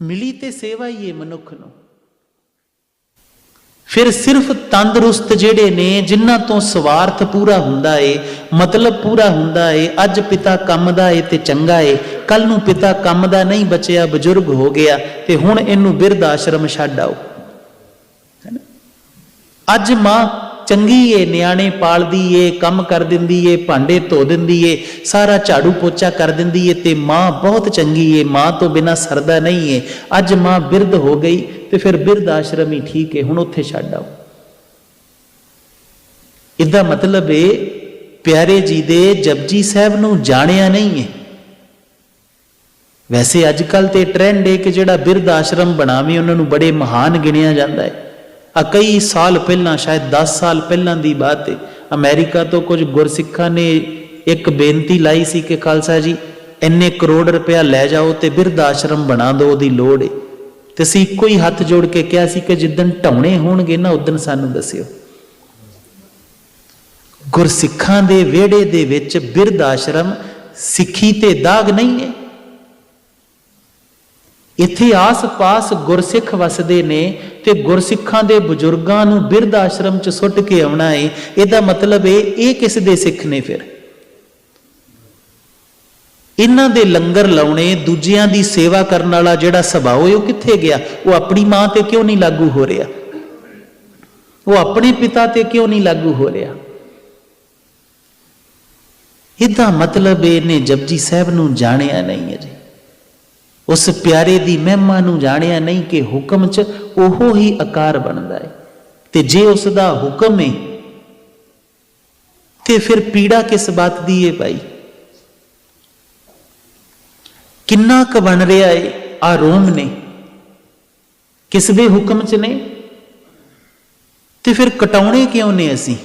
ਮਿਲੀ ਤੇ ਸੇਵਾ ਹੀ ਏ ਮਨੁੱਖ ਨੂੰ। ਫਿਰ ਸਿਰਫ ਤੰਦਰੁਸਤ ਜਿਹੜੇ ਨੇ, ਜਿਨ੍ਹਾਂ ਤੋਂ ਸਵਾਰਥ ਪੂਰਾ ਹੁੰਦਾ ਏ, ਮਤਲਬ ਪੂਰਾ ਹੁੰਦਾ ਏ, ਅੱਜ ਪਿਤਾ ਕੰਮ ਦਾ ਏ ਤੇ ਚੰਗਾ ਏ ਕੱਲ ਨੂੰ ਪਿਤਾ ਕੰਮ ਦਾ ਨਹੀਂ ਬਚਿਆ, ਬਜ਼ੁਰਗ ਹੋ ਗਿਆ, ਤੇ ਹੁਣ ਇਹਨੂੰ ਬਿਰਧ ਆਸ਼ਰਮ ਛੱਡ ਆਓ। ਅੱਜ ਮਾਂ ਚੰਗੀ ਏ, ਨਿਆਣੇ ਪਾਲਦੀ ਏ, ਕੰਮ ਕਰ ਦਿੰਦੀ ਏ, ਭਾਂਡੇ ਧੋ ਦਿੰਦੀ ਏ, ਸਾਰਾ ਝਾੜੂ ਪੋਚਾ ਕਰ ਦਿੰਦੀ ਏ ਤੇ ਮਾਂ ਬਹੁਤ ਚੰਗੀ ਏ, ਮਾਂ ਤੋਂ ਬਿਨਾ ਸਰਦਾ ਨਹੀਂ ਏ। ਅੱਜ ਮਾਂ ਬਿਰਧ ਹੋ ਗਈ ਤੇ ਫਿਰ ਬਿਰਧ ਆਸ਼ਰਮ ਹੀ ਠੀਕ ਏ, ਹੁਣ ਉੱਥੇ ਛੱਡ ਆਓ। ਇਹਦਾ ਮਤਲਬ ਏ, ਪਿਆਰੇ ਜੀ ਦੇ ਜਪਜੀ ਸਾਹਿਬ ਨੂੰ ਜਾਣਿਆ ਨਹੀਂ ਏ। ਵੈਸੇ ਅੱਜ ਕੱਲ ਤੇ ਟ੍ਰੈਂਡ ਏ ਕਿ ਜਿਹੜਾ ਬਿਰਧ ਆਸ਼ਰਮ ਬਣਾਵੇ, ਉਹਨਾਂ ਨੂੰ ਬੜੇ ਮਹਾਨ ਗਿਣਿਆ ਜਾਂਦਾ ਹੈ ਆ ਕਈ ਸਾਲ ਪਹਿਲਾਂ, ਸ਼ਾਇਦ 10 ਸਾਲ ਪਹਿਲਾਂ ਦੀ ਬਾਤ ਹੈ ਅਮਰੀਕਾ ਤੋਂ ਕੁਝ ਗੁਰਸਿੱਖਾਂ ਨੇ ਇੱਕ ਬੇਨਤੀ ਲਾਈ ਸੀ ਕਿ ਖਾਲਸਾ ਜੀ, ਇੰਨੇ ਕਰੋੜ ਰੁਪਇਆ ਲੈ ਜਾਓ ਤੇ ਬਿਰਧ ਆਸ਼ਰਮ ਬਣਾ ਦਿਓ, ਉਹਦੀ ਲੋੜ ਹੈ ਤੇ ਅਸੀਂ ਇੱਕੋ ਹੀ ਹੱਥ ਜੋੜ ਕੇ ਕਿਹਾ ਸੀ ਕਿ ਜਿੱਦਣ ਢਾਉਣੇ ਹੋਣਗੇ ਨਾ ਉਦੋਂ ਸਾਨੂੰ ਦੱਸਿਓ। ਗੁਰਸਿੱਖਾਂ ਦੇ ਵਿਹੜੇ ਦੇ ਵਿੱਚ ਬਿਰਧ ਆਸ਼ਰਮ ਸਿੱਖੀ ਤੇ ਦਾਗ ਨਹੀਂ ਹੈ ਇੱਥੇ ਆਸ-ਪਾਸ ਗੁਰਸਿੱਖ ਵਸਦੇ ਨੇ ਤੇ ਗੁਰਸਿੱਖਾਂ ਦੇ ਬਜ਼ੁਰਗਾਂ ਨੂੰ ਬਿਰਧ ਆਸ਼ਰਮ ਚ ਸੁੱਟ ਕੇ ਆਉਣਾ ਏ। ਇਹਦਾ ਮਤਲਬ ਏ, ਇਹ ਕਿਸ ਦੇ ਸਿੱਖ ਨੇ ਫਿਰ? ਇਹਨਾਂ ਦੇ ਲੰਗਰ ਲਾਉਣੇ, ਦੂਜਿਆਂ ਦੀ ਸੇਵਾ ਕਰਨ ਵਾਲਾ ਜਿਹੜਾ ਸੁਭਾਅ ਉਹ ਕਿੱਥੇ ਗਿਆ? ਉਹ ਆਪਣੀ ਮਾਂ ਤੇ ਕਿਉਂ ਨਹੀਂ ਲਾਗੂ ਹੋ ਰਿਹਾ? ਉਹ ਆਪਣੇ ਪਿਤਾ ਤੇ ਕਿਉਂ ਨਹੀਂ ਲਾਗੂ ਹੋ ਰਿਹਾ? ਇਹਦਾ ਮਤਲਬ ਇਹਨੇ ਜਪਜੀ ਸਾਹਿਬ ਨੂੰ ਜਾਣਿਆ ਨਹੀਂ ਅਜੇ। ਉਸ ਪਿਆਰੇ ਦੀ ਮਹਿਮਾ ਨੂੰ ਜਾਣਿਆ ਨਹੀਂ ਕਿ ਹੁਕਮ 'ਚ ਉਹੋ ਹੀ ਆਕਾਰ ਬਣਦਾ ਹੈ ਤੇ ਜੇ ਉਸ ਦਾ ਹੁਕਮ ਹੈ ਤੇ ਫਿਰ ਪੀੜਾ ਕਿਸ ਬਾਤ ਦੀ ਹੈ ਭਾਈ? ਕਿੰਨਾ ਕੁ ਬਣ ਰਿਹਾ ਹੈ ਆ ਰੋਮ ਨੇ? ਕਿਸ ਦੇ ਹੁਕਮ 'ਚ ਨੇ? ਤੇ ਫਿਰ ਕਟਾਉਣੇ ਕਿਉਂ ਨੇ ਅਸੀਂ?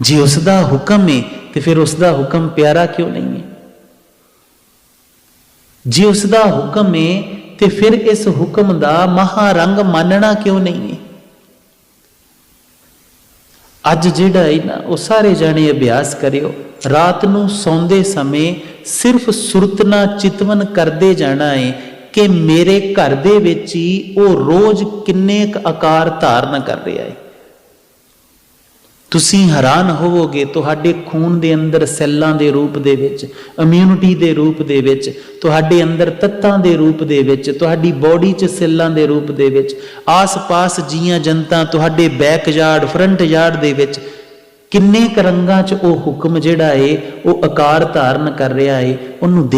ਜੇ ਉਸ ਦਾ ਹੁਕਮ ਹੈ ਤੇ ਫਿਰ ਉਸ ਦਾ ਹੁਕਮ ਪਿਆਰਾ ਕਿਉਂ ਨਹੀਂ ਹੈ ਜੇ ਉਸ ਦਾ ਹੁਕਮ ਹੈ ਤੇ ਫਿਰ ਇਸ ਹੁਕਮ ਦਾ ਮਹਾਰੰਗ ਮੰਨਣਾ ਕਿਉਂ ਨਹੀਂ ਹੈ ਅੱਜ ਜਿਹੜਾ ਹੈ ਨਾ ਉਹ ਸਾਰੇ ਜਾਣੇ ਅਭਿਆਸ ਕਰਿਓ। ਰਾਤ ਨੂੰ ਸੌਂਦੇ ਸਮੇਂ ਸਿਰਫ ਸੁਰਤਨਾ ਚਿਤਵਨ ਕਰਦੇ ਜਾਣਾ ਹੈ ਕਿ ਮੇਰੇ ਘਰ ਦੇ ਵਿੱਚ ਹੀ ਉਹ ਰੋਜ਼ ਕਿੰਨੇ ਕੁ ਆਕਾਰ ਧਾਰਨ ਕਰ ਰਿਹਾ ਹੈ ਤੁਸੀਂ ਹੈਰਾਨ ਹੋਵੋਗੇ ਤੁਹਾਡੇ ਖੂਨ ਦੇ ਅੰਦਰ ਸੈੱਲਾਂ ਦੇ ਰੂਪ ਦੇ ਵਿੱਚ ਇਮਿਊਨਿਟੀ ਦੇ ਰੂਪ ਦੇ ਵਿੱਚ, ਤੁਹਾਡੇ ਅੰਦਰ ਤੱਤਾਂ ਦੇ ਰੂਪ ਦੇ ਵਿੱਚ, ਤੁਹਾਡੀ ਬਾਡੀ 'ਚ ਸੈੱਲਾਂ ਦੇ ਰੂਪ ਦੇ ਵਿੱਚ, ਆਸ-ਪਾਸ ਜੀਆਂ ਜਨਤਾ ਤੁਹਾਡੇ ਬੈਕ ਯਾਰਡ ਫਰੰਟ ਯਾਰਡ ਦੇ ਵਿੱਚ, ਕਿੰਨੇ ਕ ਰੰਗਾਂ 'ਚ ਉਹ ਹੁਕਮ ਜਿਹੜਾ ਏ, ਉਹ ਆਕਾਰ ਧਾਰਨ ਕਰ ਰਿਹਾ ਏ, ਉਹਨੂੰ